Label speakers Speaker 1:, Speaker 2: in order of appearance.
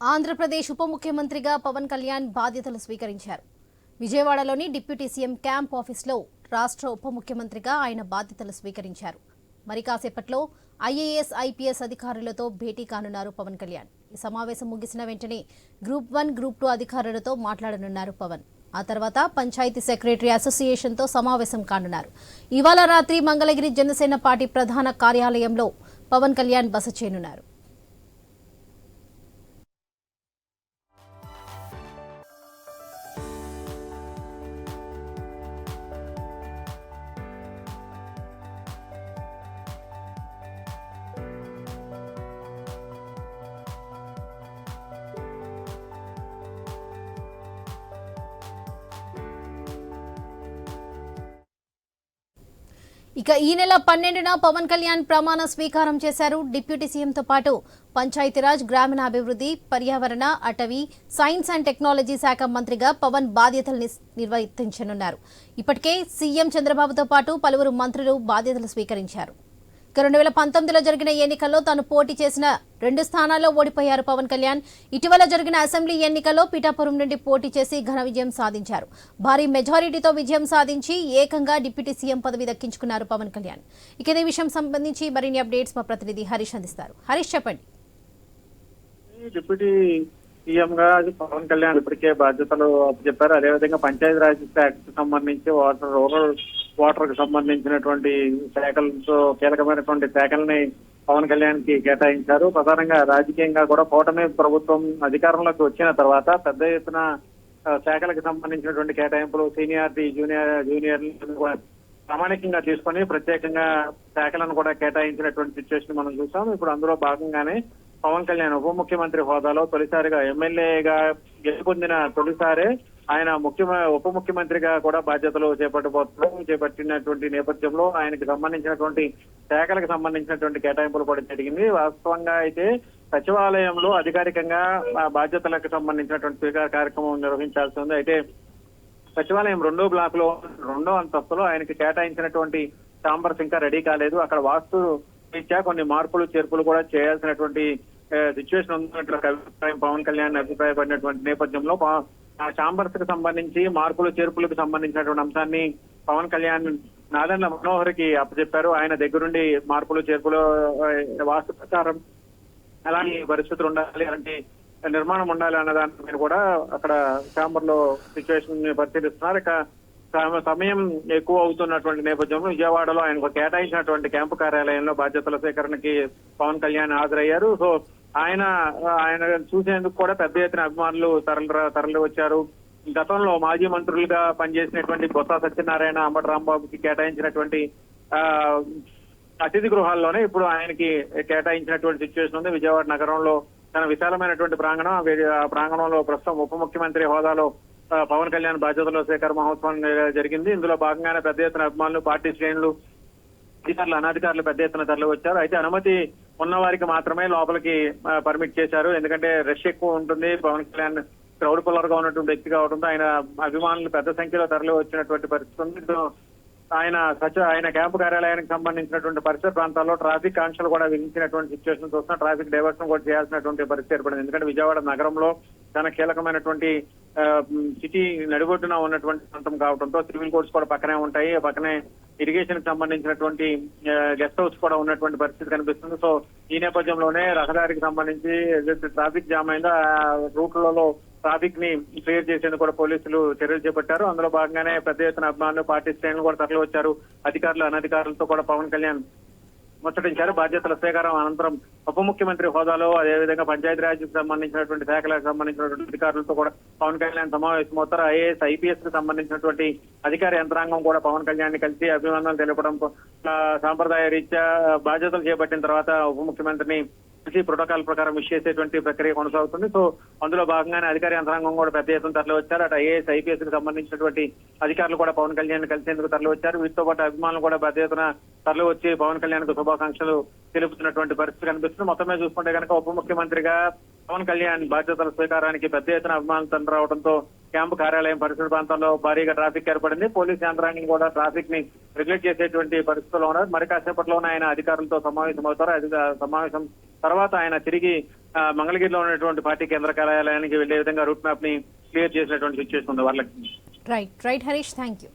Speaker 1: ఆంధ్రప్రదేశ్ ఉప ముఖ్యమంత్రిగా పవన్ కళ్యాణ్ బాధ్యతలు స్వీకరించారు. విజయవాడలోని డిప్యూటీ సీఎం క్యాంప్ ఆఫీస్లో రాష్ట్ర ఉప ముఖ్యమంత్రిగా ఆయన బాధ్యతలు స్వీకరించారు. మరి కాసేపట్లో ఐఏఎస్ ఐపీఎస్ అధికారులతో భేటీ కానున్నారు పవన్ కళ్యాణ్. ఈ సమావేశం ముగిసిన వెంటనే గ్రూప్ వన్ గ్రూప్ టూ అధికారులతో మాట్లాడనున్నారు పవన్. ఆ తర్వాత పంచాయతీ సెక్రటరీ అసోసియేషన్తో సమావేశం కానున్నారు. ఇవాళ రాత్రి మంగళగిరి జనసేన పార్టీ ప్రధాన కార్యాలయంలో పవన్ కళ్యాణ్ బస చేయనున్నారు ఇక ఈ నెల పన్నెండున పవన్ కళ్యాణ్ ప్రమాణ స్వీకారం చేశారు. డిప్యూటీ సీఎంతో పాటు పంచాయతీరాజ్ గ్రామీణాభివృద్ధి పర్యావరణ అటవీ సైన్స్ అండ్ టెక్నాలజీ శాఖ మంత్రిగా పవన్ బాధ్యతలు నిస్- నిర్వర్తించనున్నారు ఇప్పటికే సీఎం చంద్రబాబుతో పాటు పలువురు మంత్రులు బాధ్యతలు స్వీకరించారు. ఇక రెండు వేల పంతొమ్మిదిలో జరిగిన ఎన్నికల్లో తాను పోటీ చేసిన రెండు స్థానాల్లో ఓడిపోయారు పవన్ కళ్యాణ్. ఇటీవల జరిగిన అసెంబ్లీ ఎన్నికల్లో పిఠాపురం నుండి పోటీ చేసి ఘన విజయం సాధించారు. భారీ మెజారిటీతో విజయం సాధించి ఏకంగా డిప్యూటీ సీఎం పదవి దక్కించుకున్నారు పవన్ కళ్యాణ్. ఇక ఇదే విషయం సంబంధించి మరిన్ని అప్డేట్స్ మా ప్రతినిధి హరీష్ అందిస్తారు. హరీష్ చెప్పండి.
Speaker 2: డిప్యూటీ సీఎం గా పవన్ కళ్యాణ్ ఇప్పటికే బాధ్యతలు చెప్పారు అదేవిధంగా పంచాయతీరాజ్ శాఖకు సంబంధించి వాటర్ రూరల్ వాటర్కు సంబంధించినటువంటి శాఖలతో కీలకమైనటువంటి శాఖల్ని పవన్ కళ్యాణ్కి కేటాయించారు. ప్రధానంగా రాజకీయంగా కూడా కూటమి ప్రభుత్వం అధికారంలోకి వచ్చిన తర్వాత పెద్ద ఎత్తున శాఖలకు సంబంధించినటువంటి కేటాయింపులు సీనియారిటీ జూనియర్ జూనియర్లు ప్రామాణికంగా తీసుకొని ప్రత్యేకంగా శాఖలను కూడా కేటాయించినటువంటి సిచ్యువేషన్ మనం చూసాం. ఇప్పుడు అందులో భాగంగానే పవన్ కళ్యాణ్ ఉప ముఖ్యమంత్రి హోదాలో తొలిసారిగా ఎమ్మెల్యేగా గెలుపొందిన తొలిసారే ఆయన ముఖ్య ఉప ముఖ్యమంత్రిగా కూడా బాధ్యతలు చేపట్టబోతున్నారు. చేపట్టినటువంటి నేపథ్యంలో ఆయనకు సంబంధించినటువంటి శాఖలకు సంబంధించినటువంటి కేటాయింపులు కూడా జరిగింది. వాస్తవంగా అయితే సచివాలయంలో అధికారికంగా బాధ్యతలకు సంబంధించినటువంటి స్వీకార కార్యక్రమం నిర్వహించాల్సి ఉంది. అయితే సచివాలయం రెండో బ్లాక్లో రెండో అంతస్తులో ఆయనకి కేటాయించినటువంటి ఛాంబర్స్ ఇంకా రెడీ కాలేదు. అక్కడ వాస్తు రీత్యా కొన్ని మార్పులు చేర్పులు కూడా చేయాల్సినటువంటి సిచ్యువేషన్ ఉన్నట్లు అభిప్రాయం. పవన్ కళ్యాణ్ అభిప్రాయపడినటువంటి నేపథ్యంలో ఛాంబర్స్కి సంబంధించి మార్పులు చేర్పులకు సంబంధించినటువంటి అంశాన్ని పవన్ కళ్యాణ్ నాదెండ్ల మనోహర్కి అప్పచెప్పారు. ఆయన దగ్గరుండి మార్పులు చేర్పులు వాస్తు ప్రకారం అలాంటి పరిస్థితులు ఉండాలి అలాంటి నిర్మాణం ఉండాలి అన్న దాని మీద కూడా అక్కడ ఛాంబర్లో సిచ్యువేషన్ పరిశీలిస్తున్నారు. ఇక సమయం ఎక్కువ అవుతున్నటువంటి నేపథ్యంలో విజయవాడలో ఆయనకు కేటాయించినటువంటి క్యాంపు కార్యాలయంలో బాధ్యతల సేకరణకి పవన్ కళ్యాణ్ హాజరయ్యారు. సో ఆయన ఆయన చూసేందుకు కూడా పెద్ద ఎత్తున అభిమానులు తరలి తరలి వచ్చారు. గతంలో మాజీ మంత్రులుగా పనిచేసినటువంటి బొత్స సత్యనారాయణ అంబటి రాంబాబుకి కేటాయించినటువంటి ఆ అతిథి గృహాల్లోనే ఇప్పుడు ఆయనకి కేటాయించినటువంటి సిచ్యువేషన్ ఉంది. విజయవాడ నగరంలో తన విశాలమైనటువంటి ప్రాంగణం ఆ ప్రాంగణంలో ప్రస్తుతం ఉప ముఖ్యమంత్రి హోదాలో పవన్ కళ్యాణ్ బాధ్యతలో శేఖర్ మహోత్సవం జరిగింది. ఇందులో భాగంగానే పెద్ద ఎత్తున అభిమానులు పార్టీ శ్రేణులు అధికారులు అనధికారులు పెద్ద ఎత్తున తరలి వచ్చారు అయితే అనుమతి ఉన్న వారికి మాత్రమే లోపలికి పర్మిట్ చేశారు. ఎందుకంటే రష్ ఎక్కువ ఉంటుంది. పవన్ కళ్యాణ్ క్రౌడ్ పుల్లర్గా ఉన్నటువంటి వ్యక్తి కావడంతో ఆయన అభిమానులు పెద్ద సంఖ్యలో తరలి వచ్చినటువంటి పరిస్థితి ఉంది. ఆయన సచ ఆయన క్యాంపు కార్యాలయానికి సంబంధించినటువంటి పరిసర ప్రాంతాల్లో ట్రాఫిక్ ఆంక్షలు కూడా విధించినటువంటి సిచ్యువేషన్ చూస్తున్నా ట్రాఫిక్ డైవర్షన్ కూడా చేయాల్సినటువంటి పరిస్థితి ఏర్పడింది. ఎందుకంటే విజయవాడ నగరంలో చాలా కీలకమైనటువంటి సిటీ నడిబొట్టున ఉన్నటువంటి ప్రాంతం కావడంతో సివిల్ కోర్ట్స్ కూడా పక్కనే ఉంటాయి. పక్కనే ఇరిగేషన్కి సంబంధించినటువంటి గెస్ట్ హౌస్ కూడా ఉన్నటువంటి పరిస్థితి కనిపిస్తుంది. సో ఈ నేపథ్యంలోనే రహదారికి సంబంధించి ట్రాఫిక్ జామ్ అయిందో ఆ రూట్లలో ట్రాఫిక్ని క్లియర్ చేసేందుకు కూడా పోలీసులు చర్యలు చేపట్టారు. అందులో భాగంగానే పెద్ద ఎత్తున అభిమానులు పార్టీ శ్రేణులు కూడా తరలి వచ్చారు అధికారులు అనధికారులతో కూడా పవన్ కళ్యాణ్ ముచ్చటించారు. బాధ్యతల స్వీకారం అనంతరం ఉప ముఖ్యమంత్రి హోదాలో అదేవిధంగా పంచాయతీరాజ్కి సంబంధించినటువంటి శాఖలకు సంబంధించినటువంటి అధికారులతో కూడా పవన్ కళ్యాణ్ సమావేశమవుతారు ఐఏఎస్ ఐపీఎస్కి సంబంధించినటువంటి అధికార యంత్రాంగం కూడా పవన్ కళ్యాణ్ని కలిసి అభినందనలు తెలపడం సాంప్రదాయ రీత్యా బాధ్యతలు చేపట్టిన తర్వాత ఉప ముఖ్యమంత్రిని కలిసి ప్రోటోకాల్ ప్రకారం విష్ చేసేటువంటి ప్రక్రియ కొనసాగుతుంది. సో అందులో భాగంగానే అధికార యంత్రాంగం కూడా పెద్ద ఎత్తున తరలి వచ్చారు అటు ఐఏఎస్ ఐపీఎస్కి సంబంధించినటువంటి అధికారులు కూడా పవన్ కళ్యాణ్ కలిసేందుకు తరలి వచ్చారు వీటితో పాటు అభిమానులు కూడా పెద్ద ఎత్తున తరలి వచ్చి పవన్ కళ్యాణ్కు శుభాకాంక్షలు తెలుపుతున్నటువంటి పరిస్థితి కనిపిస్తుంది. మొత్తం చూసుకుంటే కనుక ఉప ముఖ్యమంత్రిగా పవన్ కళ్యాణ్ బాధ్యతల స్వీకారానికి పెద్ద ఎత్తున అభిమానులు తండ్రి రావడంతో క్యాంపు కార్యాలయం పరిసర ప్రాంతాల్లో భారీగా ట్రాఫిక్ ఏర్పడింది. పోలీస్ యంత్రాంగం కూడా ట్రాఫిక్ని రెగ్యులేట్ చేసేటువంటి పరిస్థితుల్లో ఉన్నారు. మరి కాసేపట్లోనే ఆయన అధికారులతో సమావేశం అవుతారు అది సమావేశం తర్వాత ఆయన తిరిగి మంగళగిరిలో ఉన్నటువంటి పార్టీ కేంద్ర కార్యాలయానికి వెళ్ళే విధంగా రూట్ మ్యాప్ని క్లియర్ చేసినటువంటి సిచ్యువేషన్ ఉంది. వాళ్ళకి
Speaker 1: right right Harish thank you